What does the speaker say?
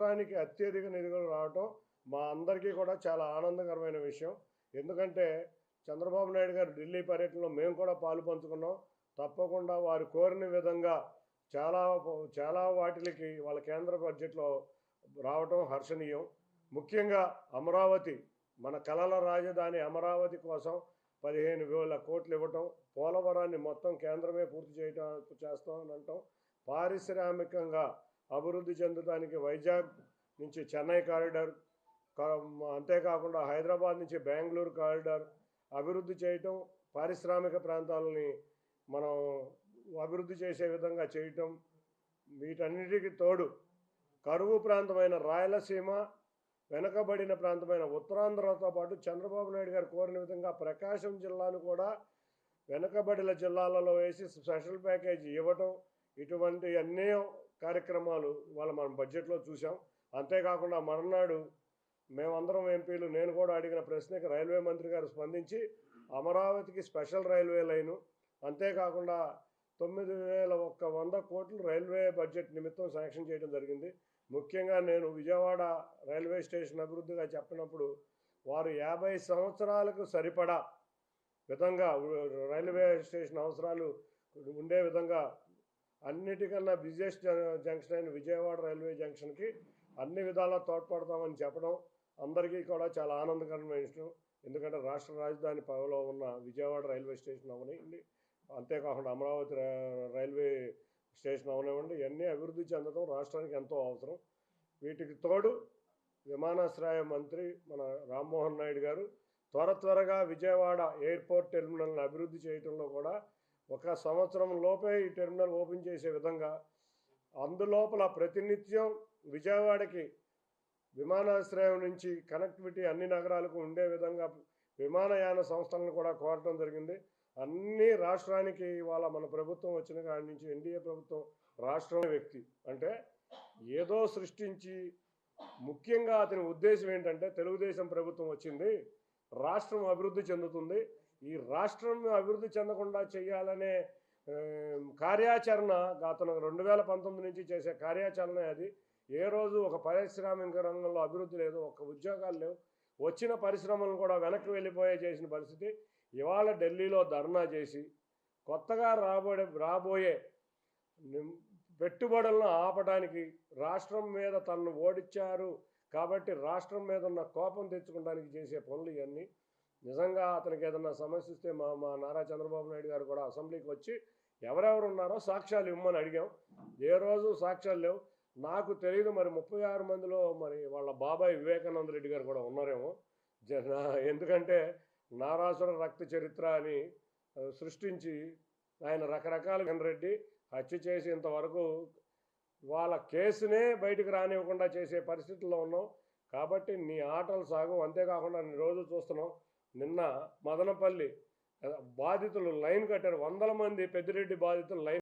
రాష్ట్రానికి అత్యధిక నిధులు రావటం మా అందరికీ కూడా చాలా ఆనందకరమైన విషయం. ఎందుకంటే చంద్రబాబు నాయుడు గారు ఢిల్లీ పర్యటనలో మేము కూడా పాలు పంచుకున్నాం. తప్పకుండా వారు కోరిన విధంగా చాలా చాలా వాటికి వాళ్ళ కేంద్ర బడ్జెట్లో రావటం హర్షణీయం. ముఖ్యంగా అమరావతి మన కళల రాజధాని అమరావతి కోసం పదిహేను వేల కోట్లు ఇవ్వటం పోలవరాన్ని మొత్తం కేంద్రమే పూర్తి చేయటం చేస్తామని అంటాం. పారిశ్రామికంగా అభివృద్ధి చెందడానికి వైజాగ్ నుంచి చెన్నై కారిడార్ అంతేకాకుండా హైదరాబాద్ నుంచి బెంగళూరు కారిడార్ అభివృద్ధి చేయటం పారిశ్రామిక ప్రాంతాలని మనం అభివృద్ధి చేసే విధంగా చేయటం వీటన్నిటికీ తోడు కరువు ప్రాంతమైన రాయలసీమ వెనకబడిన ప్రాంతమైన ఉత్తరాంధ్రతో పాటు చంద్రబాబు నాయుడు గారు కోరిన విధంగా ప్రకాశం జిల్లాను కూడా వెనకబడిన జిల్లాలలో వేసి స్పెషల్ ప్యాకేజీ ఇవ్వటం ఇటువంటి అన్నీ కార్యక్రమాలు వాళ్ళ మనం బడ్జెట్లో చూసాం అంతేకాకుండా మరునాడు మేమందరం ఎంపీలు నేను కూడా అడిగిన ప్రశ్నకి రైల్వే మంత్రి గారు స్పందించి అమరావతికి స్పెషల్ రైల్వే లైను అంతేకాకుండా తొమ్మిది వేల ఒక్క వంద కోట్లు రైల్వే బడ్జెట్ నిమిత్తం శాంక్షన్ చేయడం జరిగింది. ముఖ్యంగా నేను విజయవాడ రైల్వే స్టేషన్ అభివృద్ధిగా చెప్పినప్పుడు వారు యాభై సంవత్సరాలకు సరిపడా విధంగా రైల్వే స్టేషన్ అవసరాలు ఉండే విధంగా అన్నిటికన్నా బిజియెస్ట్ జంక్షన్ అయిన విజయవాడ రైల్వే జంక్షన్కి అన్ని విధాలా తోడ్పడతామని చెప్పడం అందరికీ కూడా చాలా ఆనందకరమైన విషయం. ఎందుకంటే రాష్ట్ర రాజధాని పదవిలో ఉన్న విజయవాడ రైల్వే స్టేషన్ అవనివ్వండి అంతేకాకుండా అమరావతి రైల్వే స్టేషన్ అవనివ్వండి ఇవన్నీ అభివృద్ధి చెందడం రాష్ట్రానికి ఎంతో అవసరం. వీటికి తోడు విమానాశ్రయ మంత్రి మన రామ్మోహన్ నాయుడు గారు త్వర త్వరగా విజయవాడ ఎయిర్పోర్ట్ టెర్మినల్ని అభివృద్ధి చేయడంలో కూడా ఒక సంవత్సరం లోపే ఈ టెర్మినల్ ఓపెన్ చేసే విధంగా అందులోపల ప్రతినిత్యం విజయవాడకి విమానాశ్రయం నుంచి కనెక్టివిటీ అన్ని నగరాలకు ఉండే విధంగా విమానయాన సంస్థలను కూడా కోరటం జరిగింది. అన్ని రాష్ట్రానికి ఇవాళ మన ప్రభుత్వం వచ్చిన కాడి నుంచి ఎన్డీఏ ప్రభుత్వం రాష్ట్రం వ్యక్తి. అంటే ఏదో సృష్టించి ముఖ్యంగా అతని ఉద్దేశం ఏంటంటే తెలుగుదేశం ప్రభుత్వం వచ్చింది రాష్ట్రం అభివృద్ధి చెందుతుంది ఈ రాష్ట్రం అభివృద్ధి చెందకుండా చేయాలనే కార్యాచరణ గతను రెండు వేల పంతొమ్మిది నుంచి చేసే కార్యాచరణ అది. ఏ రోజు ఒక పారిశ్రామిక రంగంలో అభివృద్ధి లేదు ఒక ఉద్యోగాలు లేవు. వచ్చిన పరిశ్రమలు కూడా వెనక్కి వెళ్ళిపోయే చేసిన పరిస్థితి. ఇవాళ ఢిల్లీలో ధర్నా చేసి కొత్తగా రాబోయే రాబోయే పెట్టుబడులను ఆపడానికి రాష్ట్రం మీద తనను ఓడించారు కాబట్టి రాష్ట్రం మీద ఉన్న కోపం తెచ్చుకోవడానికి చేసే పనులు ఇవన్నీ. నిజంగా అతనికి ఏదన్నా సమస్య ఇస్తే మా మా నారా చంద్రబాబు నాయుడు గారు కూడా అసెంబ్లీకి వచ్చి ఎవరెవరు ఉన్నారో సాక్ష్యాలు ఇవ్వమని అడిగాం. ఏ రోజు సాక్ష్యాలు లేవు. నాకు తెలియదు మరి ముప్పై ఆరు మందిలో మరి వాళ్ళ బాబాయ్ వివేకానంద రెడ్డి గారు కూడా ఉన్నారేమో. జన ఎందుకంటే నారాసుర రక్త చరిత్ర అని సృష్టించి ఆయన రకరకాల రెడ్డి హత్య చేసి ఇంతవరకు వాళ్ళ కేసునే బయటకు రానివ్వకుండా చేసే పరిస్థితుల్లో ఉన్నాం. కాబట్టి నీ ఆటలు సాగు. అంతేకాకుండా నేను రోజు చూస్తున్నాం. నిన్న మదనపల్లి బాధితులు లైన్ కట్టారు. వందల మంది పెద్దిరెడ్డి బాధితులు లైన్